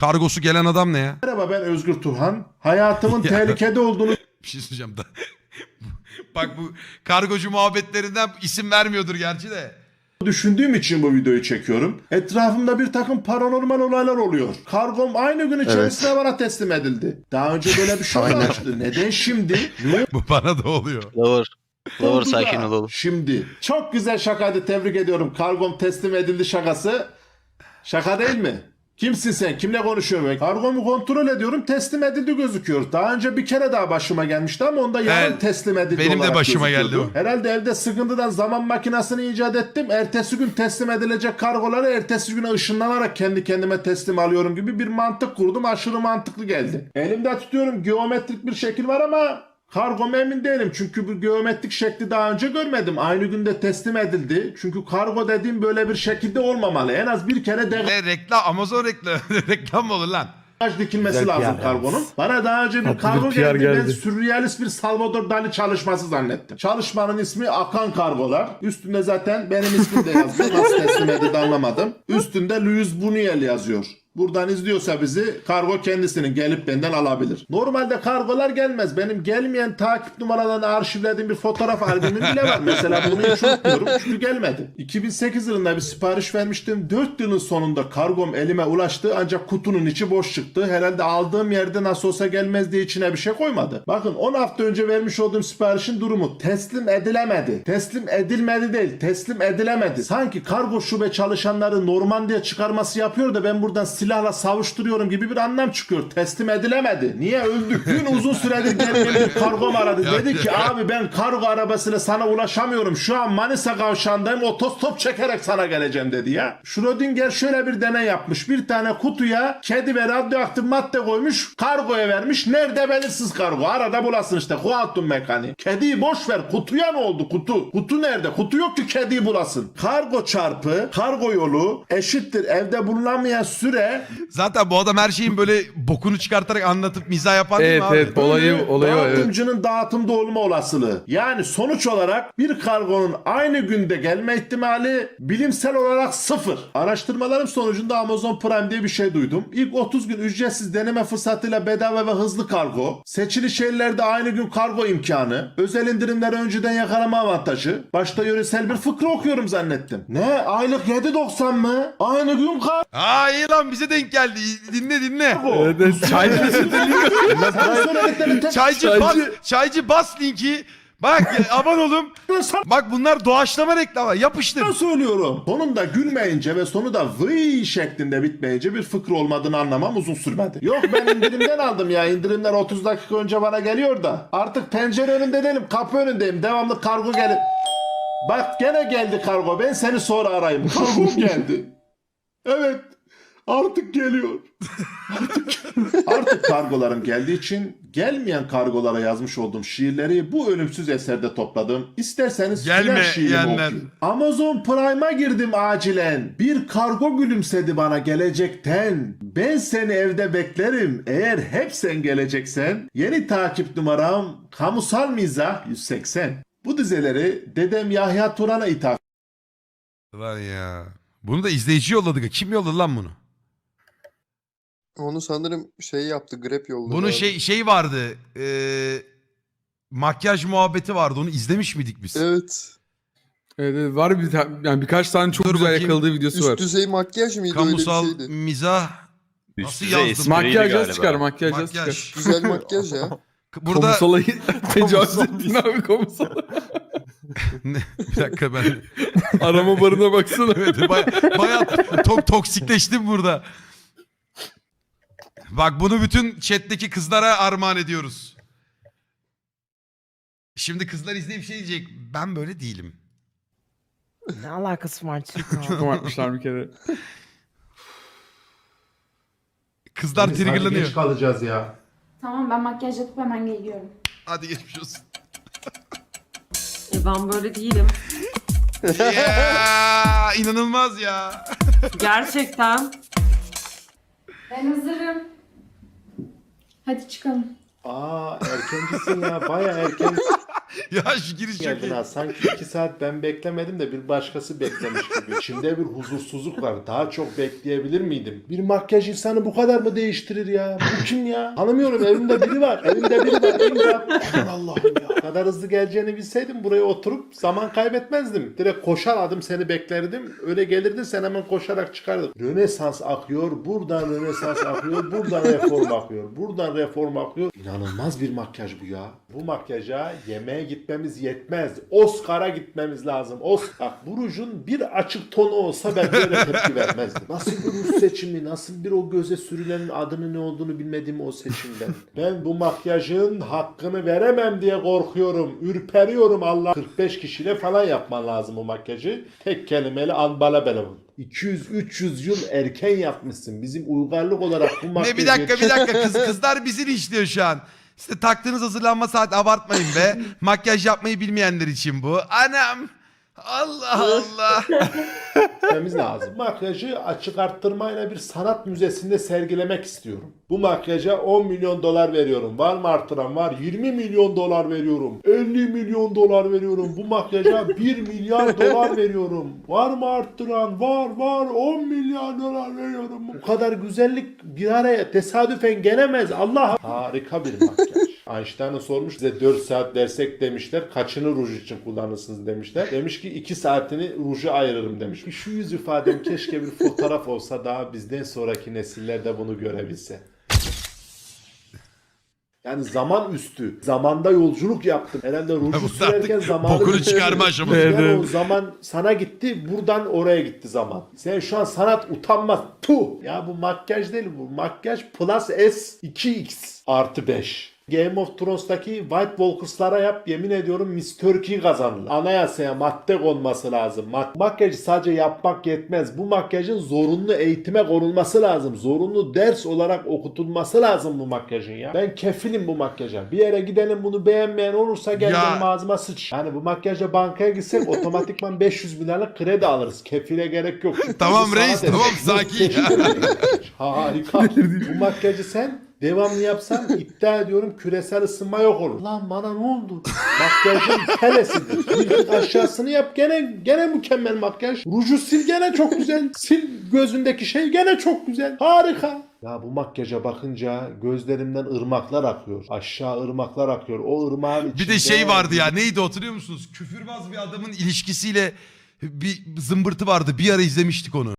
Kargosu gelen adam ne ya? Merhaba ben Özgür Turhan. Hayatımın Ya. tehlikede olduğunu Bir şey söyleyeceğim da. Bak bu kargocu muhabbetlerinden isim vermiyordur gerçi de. düşündüğüm için bu videoyu çekiyorum. Etrafımda bir takım paranormal olaylar oluyor. Kargom aynı gün içerisinde bana teslim edildi. Daha önce böyle bir şey olmamıştı. Neden şimdi? Ne Bu bana da oluyor. Lower. Lower oldu da sakin olalım. Şimdi. Çok güzel şakaydı tebrik ediyorum. Kargom teslim edildi şakası. Şaka değil mi? Kimsin sen? Kimle konuşuyorum? Kargomu kontrol ediyorum. Teslim edildi gözüküyor. Daha önce bir kere daha başıma gelmişti ama onda yarın Evet, teslim edildi benim de olarak başıma gözüküyordu. geldi Herhalde evde sıkıntıdan zaman makinesini icat ettim. Ertesi gün teslim edilecek kargoları ertesi güne ışınlanarak kendi kendime teslim alıyorum gibi bir mantık kurdum. Aşırı mantıklı geldi. Elimde tutuyorum geometrik bir şekil var ama Kargom emin değilim çünkü bu geometrik şekli daha önce görmedim. Aynı günde teslim edildi. Çünkü kargo dediğim böyle bir şekilde olmamalı. En az bir kere degaj Ne reklam Amazon reklam reklam olur lan? dikilmesi Güzel lazım PR kargonun. Bana daha önce bir Tatlı kargo bir PR geldi. Ben geldi. sürrealist bir Salvador Dali çalışması zannettim. Çalışmanın ismi Akan Kargolar. Üstünde zaten benim ismim de yazıyor. Nasıl teslim edildi anlamadım. Üstünde Luis Buñuel yazıyor. Buradan izliyorsa bizi kargo kendisinin gelip benden alabilir. Normalde kargolar gelmez. Benim gelmeyen takip numaralarını arşivlediğim bir fotoğraf albümüm bile var. Mesela bunu hiç unutmuyorum çünkü gelmedi. 2008 yılında bir sipariş vermiştim. 4 yılın sonunda kargom elime ulaştı ancak kutunun içi boş çıktı. Herhalde aldığım yerde nasıl olsa gelmez diye içine bir şey koymadı. Bakın 10 hafta önce vermiş olduğum siparişin durumu teslim edilemedi. Teslim edilmedi değil teslim edilemedi. Sanki kargo şube çalışanları Normandiya çıkarması yapıyor da ben buradan silahla savuşturuyorum gibi bir anlam çıkıyor. Teslim edilemedi. Niye öldük? Dün uzun süredir gelmeyen bir kargom aradı. Dedi ki abi ben kargo arabasıyla sana ulaşamıyorum. Şu an Manisa kavşağındayım. Otostop çekerek sana geleceğim dedi ya. Schrödinger şöyle bir deney yapmış. Bir tane kutuya kedi ve radyoaktif madde koymuş. Kargoya vermiş. Nerede belirsiz kargo. Arada bulasın işte. Kuantum mekaniği. Kediyi boş ver. Kutuya ne oldu? Kutu. Kutu nerede? Kutu yok ki kediyi bulasın. Kargo çarpı kargo yolu eşittir evde bulunamayan süre Zaten bu adam her şeyin böyle bokunu çıkartarak anlatıp mizah yapan değil Evet mi abi? evet olayı olayı o, evet. dağıtımcının dağıtımda olma olasılığı. Yani sonuç olarak bir kargonun aynı günde gelme ihtimali bilimsel olarak sıfır. Araştırmalarım sonucunda Amazon Prime diye bir şey duydum. İlk 30 gün ücretsiz deneme fırsatıyla bedava ve hızlı kargo. Seçili şehirlerde aynı gün kargo imkanı. Özel indirimleri önceden yakalama avantajı. Başta yöresel bir fıkra okuyorum zannettim. Ne? Aylık 7.90 mı? Aynı gün kargo. Aa iyi lan bize denk geldi. Dinle dinle. Evet. Çaycı Çaycı, Çaycı- bas, çaycı bas linki. Bak ya, aman oğlum. Bak bunlar doğaçlama reklamı. Yapıştır. Ben söylüyorum. Sonunda gülmeyince ve sonu da vıy şeklinde bitmeyince bir fıkra olmadığını anlamam uzun sürmedi. Yok ben indirimden aldım ya. İndirimler 30 dakika önce bana geliyor da. Artık pencere önünde değilim. Kapı önündeyim. Devamlı kargo gelip. Bak gene geldi kargo. Ben seni sonra arayayım. Kargo geldi. Evet. Artık geliyor. Artık, artık kargolarım geldiği için gelmeyen kargolara yazmış olduğum şiirleri bu ölümsüz eserde topladım. İsterseniz Gelme, final şiirimi okuyayım. Amazon Prime'a girdim acilen. Bir kargo gülümsedi bana gelecekten. Ben seni evde beklerim. Eğer hep sen geleceksen. Yeni takip numaram kamusal mizah 180. Bu dizeleri dedem Yahya Turan'a ithaf Lan ya. Bunu da izleyici yolladı. Kim yolladı lan bunu? Onu sanırım şey yaptı, grep yolladı. Bunun abi. şey şey vardı. eee, makyaj muhabbeti vardı. Onu izlemiş miydik biz? Evet. Evet, evet, var bir ta- yani birkaç tane çok Dur güzel bakayım. yakaladığı videosu var. Üst düzey makyaj mıydı Kamusal öyle bir şeydi. mizah. Nasıl düzey yazdım? espriydi Makyaj galiba. az çıkar, makyaj az Makyaj. çıkar. Güzel makyaj ya. Burada Komisala tecavüz ettin abi komisala. Ne? bir dakika ben Arama barına baksana. evet baya, baya to- toksikleştim burada. Bak bunu bütün chat'teki kızlara armağan ediyoruz. Şimdi kızlar izleyip şey diyecek. Ben böyle değilim. Ne alakası var? Çok abartmışlar bir kere. Kızlar Hadi triggerlanıyor. Geç kalacağız ya. Tamam ben makyaj yapıp hemen geliyorum. Hadi geçmiş olsun. E ben böyle değilim. Yeah, inanılmaz ya. Gerçekten. Ben hazırım. Hadi çıkalım. Aa erkencisin ya baya erken. ya şu giriş çok geldin iyi. ha. Sanki iki saat ben beklemedim de bir başkası beklemiş gibi. İçimde bir huzursuzluk var. Daha çok bekleyebilir miydim? Bir makyaj insanı bu kadar mı değiştirir ya? Bu kim ya? Tanımıyorum. Evimde biri var. Evimde biri var. Evimde... Aman Allah'ım ya. Bu kadar hızlı geleceğini bilseydim buraya oturup zaman kaybetmezdim. Direkt koşar adım seni beklerdim. Öyle gelirdin sen hemen koşarak çıkardın. Rönesans akıyor. Buradan Rönesans akıyor. Buradan reform akıyor. Buradan reform akıyor. İnanılmaz bir makyaj bu ya. Bu makyaja yemeğe gitmemiz yetmez. Oscar'a gitmemiz lazım. Oscar. Bu rujun bir açık tonu olsa ben böyle tepki vermezdim. Nasıl bir ruj seçimi, nasıl bir o göze sürülenin adının ne olduğunu bilmediğim o seçimden. Ben bu makyajın hakkını veremem diye korkuyorum. Ürperiyorum Allah. 45 kişiyle falan yapman lazım o makyajı. Tek kelimeyle anbala belevun. 200-300 yıl erken yapmışsın. Bizim uygarlık olarak bu makyajı... Ne bir dakika bir dakika kız kızlar bizi işliyor şu an. İşte taktığınız hazırlanma saati abartmayın be. Makyaj yapmayı bilmeyenler için bu. Anam. Allah Allah. gitmemiz lazım. Makyajı açık arttırmayla bir sanat müzesinde sergilemek istiyorum. Bu makyaja 10 milyon dolar veriyorum. Var mı arttıran? Var. 20 milyon dolar veriyorum. 50 milyon dolar veriyorum. Bu makyaja 1 milyar dolar veriyorum. Var mı arttıran? Var var. 10 milyar dolar veriyorum. Bu kadar güzellik bir araya tesadüfen gelemez. Allah harika bir makyaj. Einstein'a sormuş size 4 saat versek demişler. Kaçını ruj için kullanırsınız demişler. Demiş ki 2 saatini ruja ayırırım demiş. Şu yüz ifadem keşke bir fotoğraf olsa daha bizden sonraki nesiller de bunu görebilse. Yani zaman üstü. Zamanda yolculuk yaptım. Herhalde ruju sürerken zamanı... bokunu çıkarma aşaması. Yani Evet. o zaman sana gitti buradan oraya gitti zaman. Sen şu an sanat utanmaz. Tu. Ya bu makyaj değil bu. Makyaj plus S 2x artı 5. Game of Thrones'taki White Walkers'lara yap yemin ediyorum Miss Turkey kazanırlar. Anayasaya madde konması lazım. Mak makyajı sadece yapmak yetmez. Bu makyajın zorunlu eğitime konulması lazım. Zorunlu ders olarak okutulması lazım bu makyajın ya. Ben kefilim bu makyaja. Bir yere gidelim bunu beğenmeyen olursa gel Ya. benim ağzıma sıç. Yani bu makyajla bankaya gitsek otomatikman 500 bin liralık kredi alırız. Kefile gerek yok. Tamam reis, tamam, sakin ya. Harika. bu makyajı sen devamlı yapsan iddia ediyorum küresel ısınma yok olur. Lan bana ne oldu? Makyajın helesidir. Bir tık aşağısını yap gene gene mükemmel makyaj. Ruju sil gene çok güzel. Sil gözündeki şey gene çok güzel. Harika. Ya bu makyaja bakınca gözlerimden ırmaklar akıyor. Aşağı ırmaklar akıyor. O ırmağın Bir içinde... de şey vardı ya neydi hatırlıyor musunuz? Küfürbaz bir adamın ilişkisiyle bir zımbırtı vardı. Bir ara izlemiştik onu.